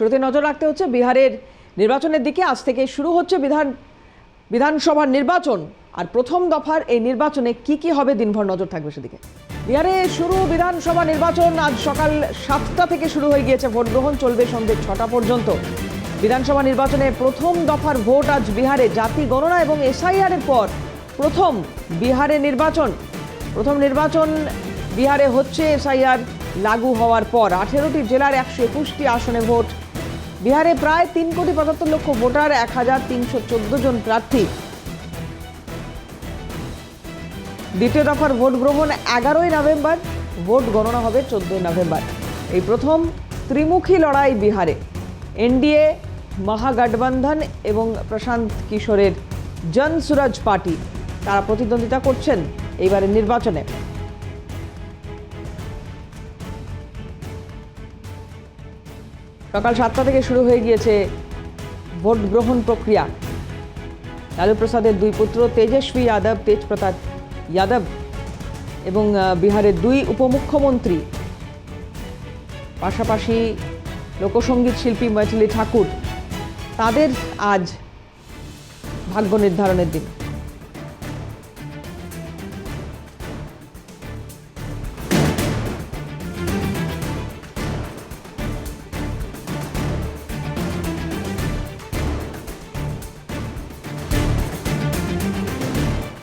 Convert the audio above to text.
শুরুতে নজর রাখতে হচ্ছে বিহারের নির্বাচনের দিকে। আজ থেকে শুরু হচ্ছে বিধান, বিধানসভার নির্বাচন। আর প্রথম দফার এই নির্বাচনে কি কি হবে দিনভর নজর থাকবে সেদিকে। বিহারে শুরু বিধানসভা নির্বাচন। আজ সকাল সাতটা থেকে শুরু হয়ে গিয়েছে ভোট গ্রহণ। চলবে সন্ধ্যে ছটা পর্যন্ত। বিধানসভা নির্বাচনে প্রথম দফার ভোট আজ বিহারে। জাতি গণনা এবং এসআইআর এর পর প্রথম বিহারে নির্বাচন। প্রথম নির্বাচন বিহারে হচ্ছে এসআইআর লাগু হওয়ার পর। আঠেরোটি জেলার একশো একুশটি আসনে ভোট বিহারে প্রায় তিন কোটি পঁচাত্তর লক্ষ ভোটার, এক হাজার তিনশো চোদ্দ জন প্রার্থী। দ্বিতীয় দফার ভোট গ্রহণ এগারোই নভেম্বর, ভোট গণনা হবে চোদ্দই নভেম্বর। এই প্রথম ত্রিমুখী লড়াই বিহারে। এনডিএ, মহাগঠবন্ধন এবং প্রশান্ত কিশোরের জন সুরজ পার্টি, তারা প্রতিদ্বন্দ্বিতা করছেন এইবারের নির্বাচনে। সকাল সাতটা থেকে শুরু হয়ে গিয়েছে ভোট গ্রহণ প্রক্রিয়া। লালু প্রসাদের দুই পুত্র তেজস্বী যাদব তেজ প্রতাপ যাদব এবং বিহারের দুই উপমুখ্যমন্ত্রী। পাশাপাশি লোকসঙ্গীত শিল্পী মৈথিলি ঠাকুর। তাদের আজ ভাগ্য নির্ধারণের দিন।